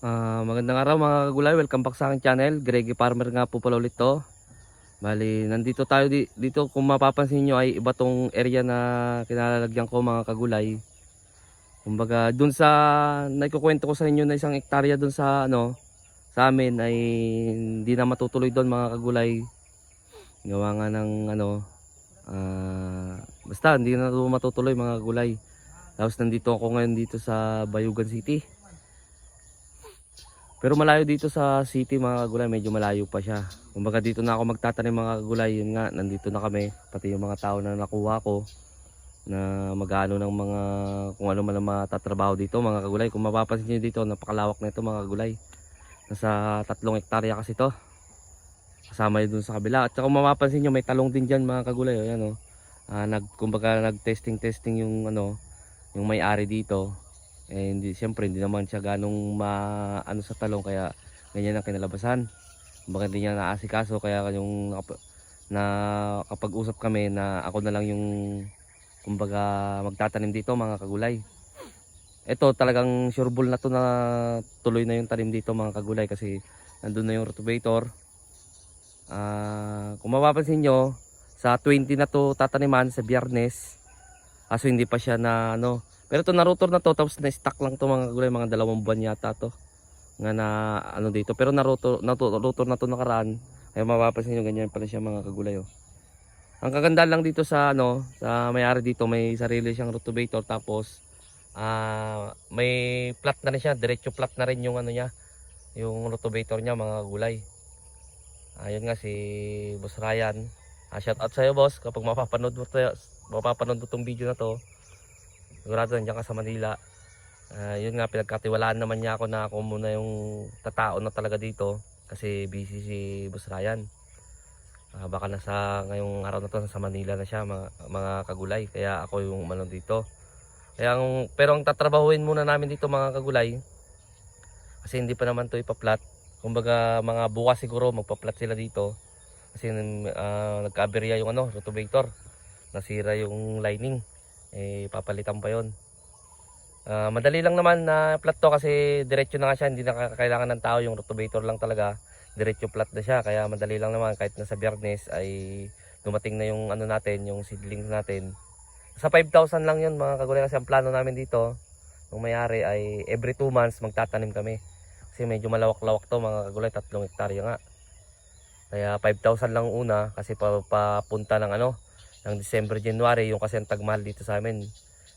Ah, magandang araw mga kagulay, welcome back sa aking channel. Greggy Farmer nga po pala ulit to. Bali, nandito tayo di, dito kung mapapansin nyo ay iba tong area na kinalalagyan ko mga kagulay. Kumbaga, dun sa naikukwento ko sa inyo na isang ektarya dun sa ano sa amin ay hindi na matutuloy doon mga kagulay. Gawa nga ng ano ah, basta hindi na matutuloy mga kagulay. Tapos nandito ako ngayon dito sa Bayugan City. Pero malayo dito sa city mga kagulay, medyo malayo pa siya. Kumbaga dito na ako magtatanim mga kagulay, yun nga, nandito na kami. Pati yung mga tao na nakuha ko na mag-ano ng mga kung ano man ang matatrabaho dito mga kagulay. Kung mapapansin nyo dito, napakalawak na ito mga kagulay. Nasa tatlong hektarya kasi to. Kasama yun dun sa kabila. At kung mapapansin nyo, may talong din dyan mga kagulay. O, yan, oh. Ah, nag, kumbaga nag-testing-testing yung ano, yung may-ari dito eh hindi siyempre hindi naman siya ganong maano sa talong kaya ganyan ang kinalabasan. Baka hindi niya naasikaso kaya yung na kapag usap kami na ako na lang yung kumbaga magtatanim dito mga kagulay. Ito talagang sureball na to na tuloy na yung tanim dito mga kagulay kasi nandun na yung rotovator Ah, kung mapapansin nyo sa 20 na to tataniman sa biyernes kaso hindi pa siya na ano pero to narotor na to tapos na-stuck lang to mga kagulay mga dalawang buwan yata to nga na ano dito pero narotor narotor na to nakaraan kaya mapapansin nyo ganyan pala siya mga kagulay oh. Ang kaganda lang dito sa ano sa may-ari dito may sarili siyang rotovator tapos ah may plat na rin siya diretso plat na rin yung ano niya yung rotovator niya mga kagulay. Ayun nga si Boss Ryan. Ah, shout out sa iyo boss kapag mapapanood mo to, mapapanood mo tong video na to. Sigurado nandiyan ka sa Manila. Ah, yun nga pinagkatiwalaan naman niya ako na ako muna yung tatao na talaga dito kasi busy si Boss Ryan. Ah, baka nasa ngayong araw na to sa Manila na siya mga, mga kagulay kaya ako yung umano dito. Kaya ang, pero ang tatrabahuin muna namin dito mga kagulay kasi hindi pa naman to ipaplat. Kumbaga mga bukas siguro magpa-plat sila dito kasi uh, nagka-aberya yung ano, rotovator. Nasira yung lining. Eh papalitan pa 'yon. Ah, madali lang naman na plat to kasi diretso na nga siya, hindi na kailangan ng tao yung rotovator lang talaga. Diretso plat na siya kaya madali lang naman kahit nasa biyernes ay dumating na yung ano natin, yung seedlings natin. Sa 5,000 lang 'yon mga kagulay kasi ang plano namin dito nung may-ari ay every 2 months magtatanim kami. Kasi medyo malawak-lawak to mga kagulay, tatlong hektarya nga. Kaya 5,000 lang una kasi pa, papunta ng ano, ng December, January, yung kasi ang tagmahal dito sa amin.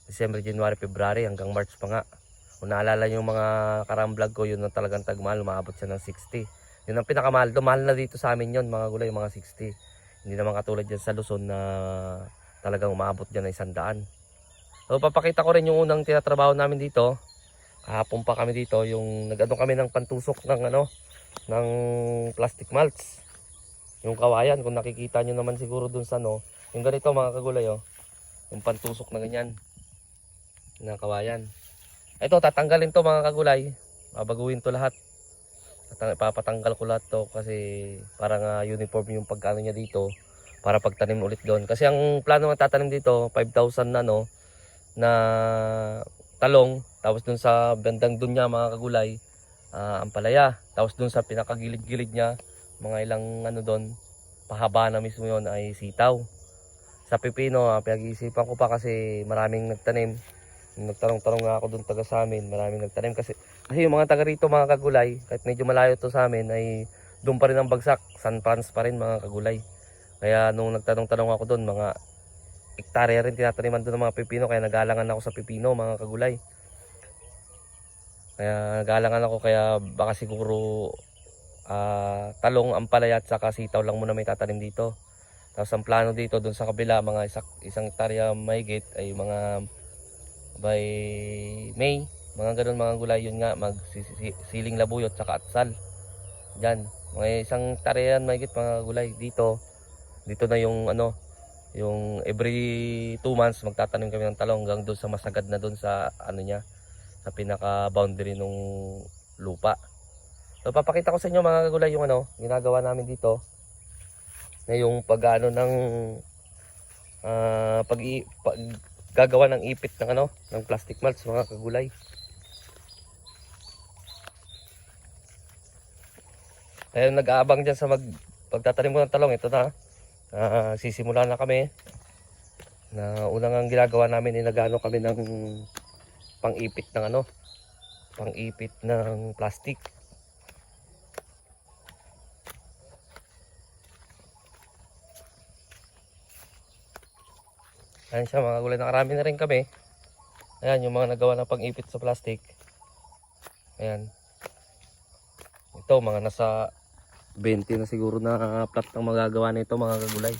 December, January, February hanggang March pa nga. Kung naalala yung mga karang vlog ko, yun ang talagang tagmahal, umabot siya ng 60. Yun ang pinakamahal. Mahal na dito sa amin yun, mga gulay, mga 60. Hindi naman katulad dyan sa Luzon na talagang umabot dyan ng isandaan. So, papakita ko rin yung unang tinatrabaho namin dito. Kahapon pa kami dito, yung nag-ano kami ng pantusok ng ano, ng plastic mulch. Yung kawayan, kung nakikita nyo naman siguro dun sa no, yung ganito mga kagulay oh. Yung pantusok na ganyan. Na kawayan. Ito, tatanggalin to mga kagulay. Babaguhin to lahat. Papatanggal ko lahat to kasi parang uh, uniform yung pagkano niya dito para pagtanim ulit doon. Kasi ang plano ng tatanim dito, 5,000 na no, na talong. Tapos dun sa bandang dun niya mga kagulay, ah, ampalaya. Tapos dun sa pinakagilid-gilid niya, mga ilang ano doon, pahaba na mismo yon ay sitaw. Sa pipino, ah, pinag-iisipan ko pa kasi maraming nagtanim. Nagtanong-tanong nga ako doon taga sa amin, maraming nagtanim kasi kasi yung mga taga rito mga kagulay, kahit medyo malayo to sa amin ay doon pa rin ang bagsak, San Franz pa rin mga kagulay. Kaya nung nagtanong-tanong ako doon, mga hektarya rin tinataniman doon ng mga pipino kaya nagalangan ako sa pipino mga kagulay. Kaya nagalangan ako kaya baka siguro ah, talong, ampalaya at saka sitaw lang muna may tatanim dito. Tapos ang plano dito doon sa kabila mga isak, isang hektarya mahigit ay mga by May, mga ganun mga gulay yun nga mag si- si- siling labuyot saka atsal. Diyan, mga isang hektarya yan mahigit mga gulay dito. Dito na yung ano, yung every 2 months magtatanim kami ng talong hanggang doon sa masagad na doon sa ano niya sa pinaka boundary nung lupa. So papakita ko sa inyo mga kagulay yung ano, ginagawa namin dito. Na yung pag-ano ng ah, pag, pag gagawa ng ipit ng ano, ng plastic mulch mga kagulay. Kaya nag-aabang dyan sa mag, pagtatanim ko ng talong, ito na. Ah, sisimula na kami. Na unang ang ginagawa namin, inagano kami ng pang-ipit ng ano, pang-ipit ng plastic. Ayan siya mga gulay, nakarami na rin kami. Ayan yung mga nagawa ng pang-ipit sa plastic. Ayan. Ito mga nasa 20 na siguro na plat ang magagawa nito mga kagulay.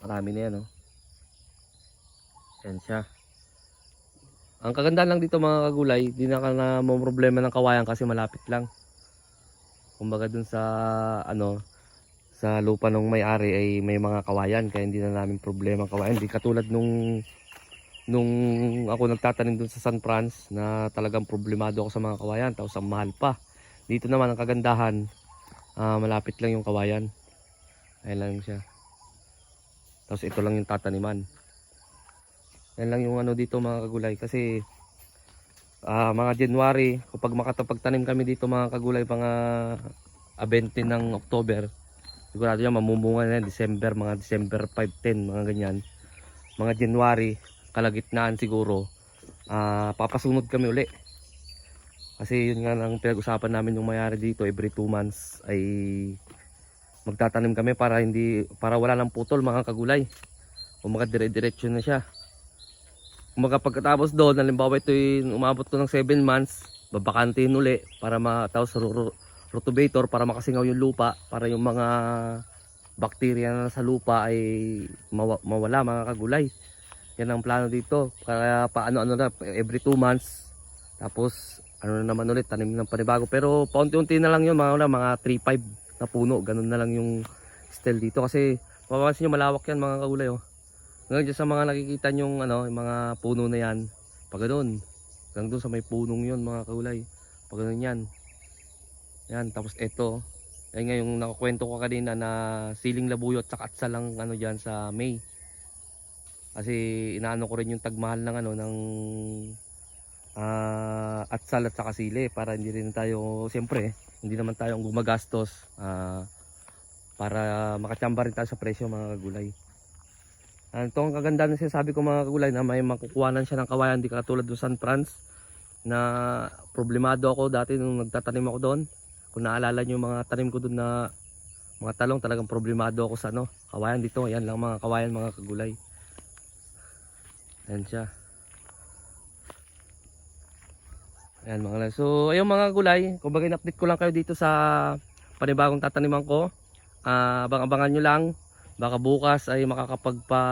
Marami na yan oh. Ayan siya. Ang kagandahan lang dito mga kagulay, di na ka na problema ng kawayan kasi malapit lang. Kumbaga dun sa ano sa lupa ng may-ari ay may mga kawayan kaya hindi na namin problema kawayan. Hindi katulad nung nung ako nagtatanim dun sa San Franz na talagang problemado ako sa mga kawayan tapos ang mahal pa. Dito naman ang kagandahan, ah, malapit lang yung kawayan. Ayun lang siya. Tapos ito lang yung tataniman. Yan lang yung ano dito mga kagulay kasi ah, mga January kapag makatapagtanim kami dito mga kagulay mga ah, 20 ng October sigurado yan mamumunga na yan. December mga December 5, 10 mga ganyan. Mga January kalagitnaan siguro. Ah, papasunod kami uli. Kasi yun nga ang pinag-usapan namin yung mayari dito every 2 months ay magtatanim kami para hindi para wala nang putol mga kagulay. Umaga dire-diretso na siya. Kumaga pagkatapos doon, halimbawa ito umabot ko ng 7 months, babakantin uli para matapos ro- ro- rotovator para makasingaw yung lupa para yung mga bakterya na sa lupa ay mawa- mawala mga kagulay. Yan ang plano dito. Kaya paano-ano na every 2 months. Tapos ano na naman ulit tanim ng panibago. Pero paunti-unti na lang yun mga wala, mga 3-5 na puno. Ganun na lang yung style dito kasi mapapansin nyo malawak yan mga kagulay oh. Ngayon dyan sa mga nakikita nyong ano, yung mga puno na yan, pag ganun, hanggang doon sa may punong yun mga kaulay, pag ganun yan. Yan, tapos ito, yan nga yung nakakwento ko kanina na siling labuyo at saka atsa lang ano dyan sa May. Kasi inaano ko rin yung tagmahal ng ano, ng ah atsal at saka sili para hindi rin tayo, siyempre, hindi naman tayo ang gumagastos ah, para makachamba rin tayo sa presyo mga kagulay. Ah, ito ang kagandahan na sinasabi ko mga kagulay na may makukuhanan siya ng kawayan di katulad ng San Franz na problemado ako dati nung nagtatanim ako doon. Kung naalala yung mga tanim ko doon na mga talong talagang problemado ako sa ano, kawayan dito. Yan lang mga kawayan mga kagulay. Ayan siya. Ayan mga kagulay. So ayun mga gulay, kumbaga in-update ko lang kayo dito sa panibagong tataniman ko. Ah, abang-abangan nyo lang baka bukas ay makakapagpa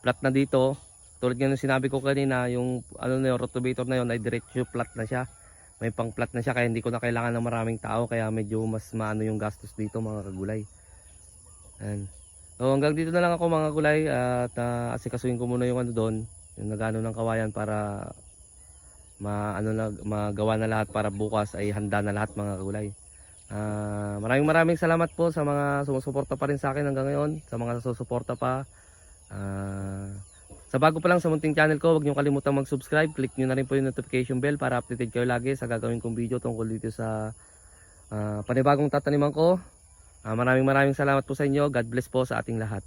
plat na dito tulad nga ng sinabi ko kanina yung ano na yung rotovator na yun ay diretso plat na siya may pang plat na siya kaya hindi ko na kailangan ng maraming tao kaya medyo mas maano yung gastos dito mga kagulay Ayan. so hanggang dito na lang ako mga gulay at uh, asikasuhin ko muna yung ano doon yung nagano ng kawayan para ma ano na magawa na lahat para bukas ay handa na lahat mga kagulay Ah, maraming maraming salamat po sa mga sumusuporta pa rin sa akin hanggang ngayon, sa mga susuporta pa. Ah, sa bago pa lang sa munting channel ko, huwag niyo kalimutang mag-subscribe. Click niyo na rin po yung notification bell para updated kayo lagi sa gagawin kong video tungkol dito sa ah, panibagong tataniman ko. Ah, maraming maraming salamat po sa inyo. God bless po sa ating lahat.